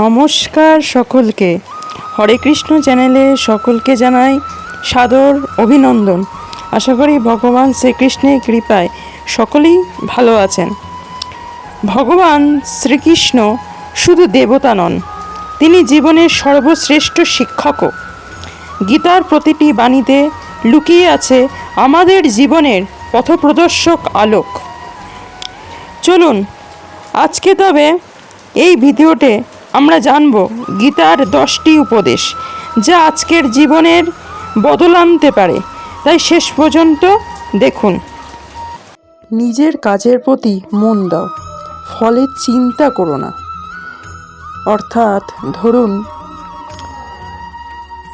নমস্কার সকলকে। হরে কৃষ্ণ চ্যানেলে সকলকে জানাই সাদর অভিনন্দন। আশা করি ভগবান শ্রীকৃষ্ণের কৃপায় সকলেই ভালো আছেন। ভগবান শ্রীকৃষ্ণ শুধু দেবতা নন, তিনি জীবনের সর্বশ্রেষ্ঠ শিক্ষকও। গীতার প্রতিটি বাণীতে লুকিয়ে আছে আমাদের জীবনের পথপ্রদর্শক আলোক। চলুন, আজকে তবে এই ভিডিওতে আমরা জানব গীতার দশটি উপদেশ, যা আজকের জীবনের বদল আনতে পারে। তাই শেষ পর্যন্ত দেখুন। নিজের কাজের প্রতি মন দাও, ফলে চিন্তা করো না। অর্থাৎ ধরুন,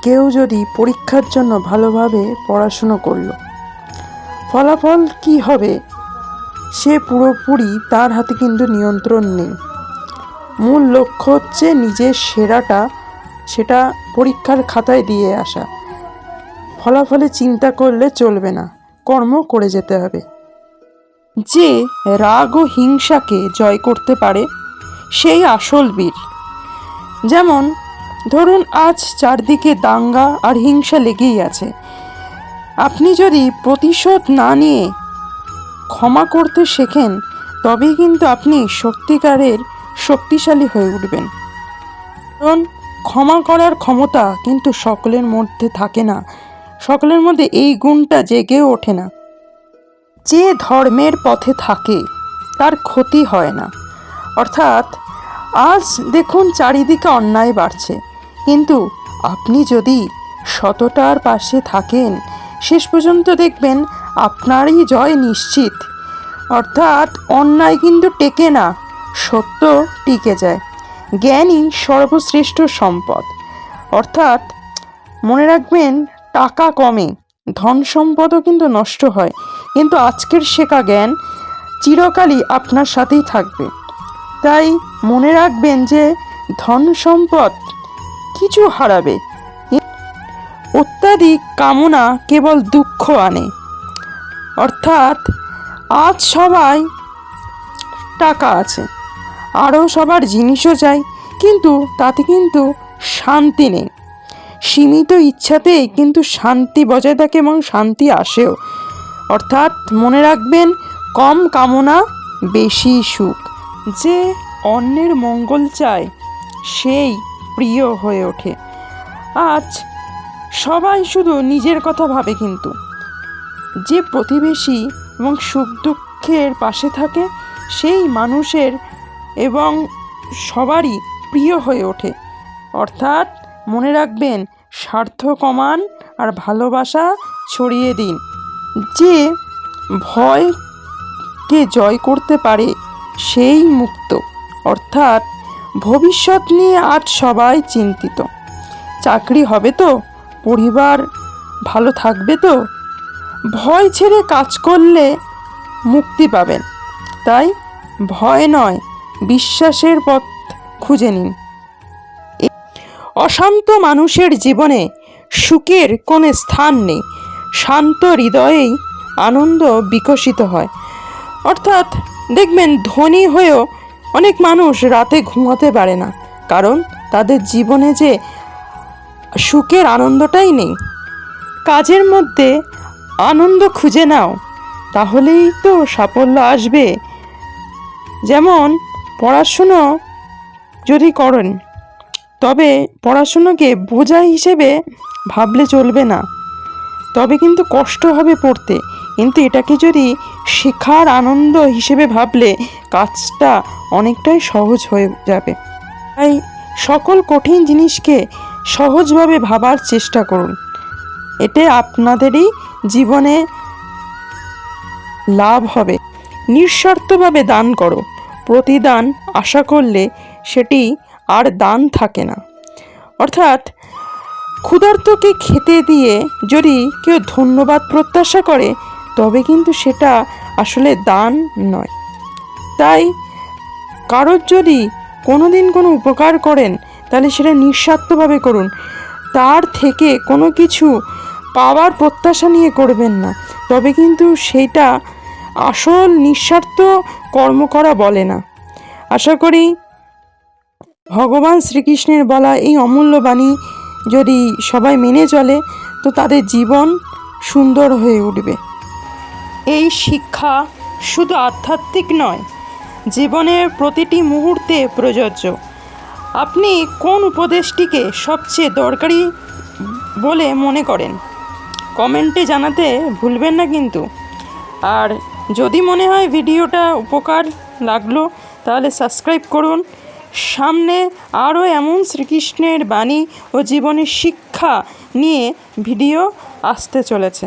কেউ যদি পরীক্ষার জন্য ভালোভাবে পড়াশুনো করল, ফলাফল কি হবে? সে পুরোপুরি তার হাতে কিন্তু নিয়ন্ত্রণ নেই। মূল লক্ষ্য হচ্ছে নিজের সেরাটা সেটা পরীক্ষার খাতায় দিয়ে আসা। ফলাফলে চিন্তা করলে চলবে না, কর্ম করে যেতে হবে। যে রাগ ও হিংসাকে জয় করতে পারে, সেই আসল বীর। যেমন, ধরুন আজ চারদিকে দাঙ্গা আর হিংসা লেগেই আছে। আপনি যদি প্রতিশোধ না নিয়ে ক্ষমা করতে শেখেন, তবেই কিন্তু আপনি সত্যিকারের শক্তিশালী হয়ে উঠবেন। কারণ ক্ষমা করার ক্ষমতা কিন্তু সকলের মধ্যে থাকে না। সকলের মধ্যে এই গুণটা জেগে ওঠে না। যে ধর্মের পথে থাকে, তার ক্ষতি হয় না। অর্থাৎ, আজ দেখুন চারিদিকে অন্যায় বাড়ছে। কিন্তু আপনি যদি সততার পাশে থাকেন, শেষ পর্যন্ত দেখবেন আপনারই জয় নিশ্চিত। অর্থাৎ অন্যায় কিন্তু টেকে না। সত্য টিকে যায়। জ্ঞানই সর্বশ্রেষ্ঠ সম্পদ। অর্থাৎ মনে রাখবেন, টাকা কমে, ধন সম্পদও কিন্তু নষ্ট হয়। কিন্তু আজকের শেখা জ্ঞান চিরকালই আপনার সাথেই থাকবে। তাই মনে রাখবেন যে, ধন সম্পদ কিছু হারাবে। অত্যাধিক কামনা কেবল দুঃখ আনে। অর্থাৎ আজ সবাই টাকা আছে। আরও সবার জিনিসও চাই, কিন্তু তাতে কিন্তু শান্তি নেই। সীমিত ইচ্ছাতেই কিন্তু শান্তি বজায় থাকে এবং শান্তি আসেও। অর্থাৎ মনে রাখবেন, কম কামনা, বেশি সুখ। যে অন্যের মঙ্গল চায়, সেই প্রিয় হয়ে ওঠে। আজ সবাই শুধু নিজের কথা ভাবে কিন্তু। যে প্রতিবেশী এবং সুখ দুঃখের পাশে থাকে, সেই মানুষের এবং সবারই প্রিয় হয়ে ওঠে। অর্থাৎ মনে রাখবেন, স্বার্থ কমান আর ভালোবাসা ছড়িয়ে দিন। যে ভয়কে জয় করতে পারে, সেই মুক্ত। অর্থাৎ ভবিষ্যৎ নিয়ে আজ সবাই চিন্তিত। চাকরি হবে তো? পরিবার ভালো থাকবে তো? ভয় ছেড়ে কাজ করলে মুক্তি পাবেন। তাই ভয় নয় বিশ্বাসের পথ খুঁজে নিন। অশান্ত মানুষের জীবনে সুখের কোনো স্থান নেই। শান্ত হৃদয়েই আনন্দ বিকশিত হয়। অর্থাৎ দেখবেন, ধনী হয়েও অনেক মানুষ রাতে ঘুমাতে পারে না। কারণ তাদের জীবনে যে সুখের আনন্দটাই নেই। কাজের মধ্যে আনন্দ খুঁজে নাও। তাহলেই তো সাফল্য আসবে। যেমন পড়াশুনো যদি করেন, তবে পড়াশুনোকে বোঝা হিসেবে ভাবলে চলবে না। তবে কিন্তু কষ্ট হবে পড়তে। কিন্তু এটাকে যদি শেখার আনন্দ হিসেবে ভাবলে কাজটা অনেকটাই সহজ হয়ে যাবে। তাই সকল কঠিন জিনিসকে সহজভাবে ভাবার চেষ্টা করুন। এতে আপনাদেরই জীবনে লাভ হবে। নিঃস্বার্থভাবে দান করো। প্রতিদান আশা করলে সেটি আর দান থাকে না। অর্থাৎ ক্ষুধার্তকে খেতে দিয়ে যদি কেউ ধন্যবাদ প্রত্যাশা করে, তবে কিন্তু সেটা আসলে দান নয়। তাই কারোর যদি কোনো দিন কোনো উপকার করেন, তাহলে সেটা নিঃস্বার্থভাবে করুন। তার থেকে কোনো কিছু পাওয়ার প্রত্যাশা নিয়ে করবেন না। তবে কিন্তু সেইটা আসল নিঃস্বার্থ কর্ম করা বলে না। আশা করি ভগবান শ্রীকৃষ্ণের বলা এই অমূল্য বাণী যদি সবাই মেনে চলে, তো তাদের জীবন সুন্দর হয়ে উঠবে। এই শিক্ষা শুধু আধ্যাত্মিক নয়, জীবনের প্রতিটি মুহূর্তে প্রযোজ্য। আপনি কোন উপদেশটিকে সবচেয়ে দরকারি বলে মনে করেন? কমেন্টে জানাতে ভুলবেন না কিন্তু। আর যদি মনে হয় ভিডিওটা উপকার লাগল, তাহলে সাবস্ক্রাইব করুন। সামনে আরও এমন শ্রীকৃষ্ণের বাণী ও জীবনের শিক্ষা নিয়ে ভিডিও আসতে চলেছে।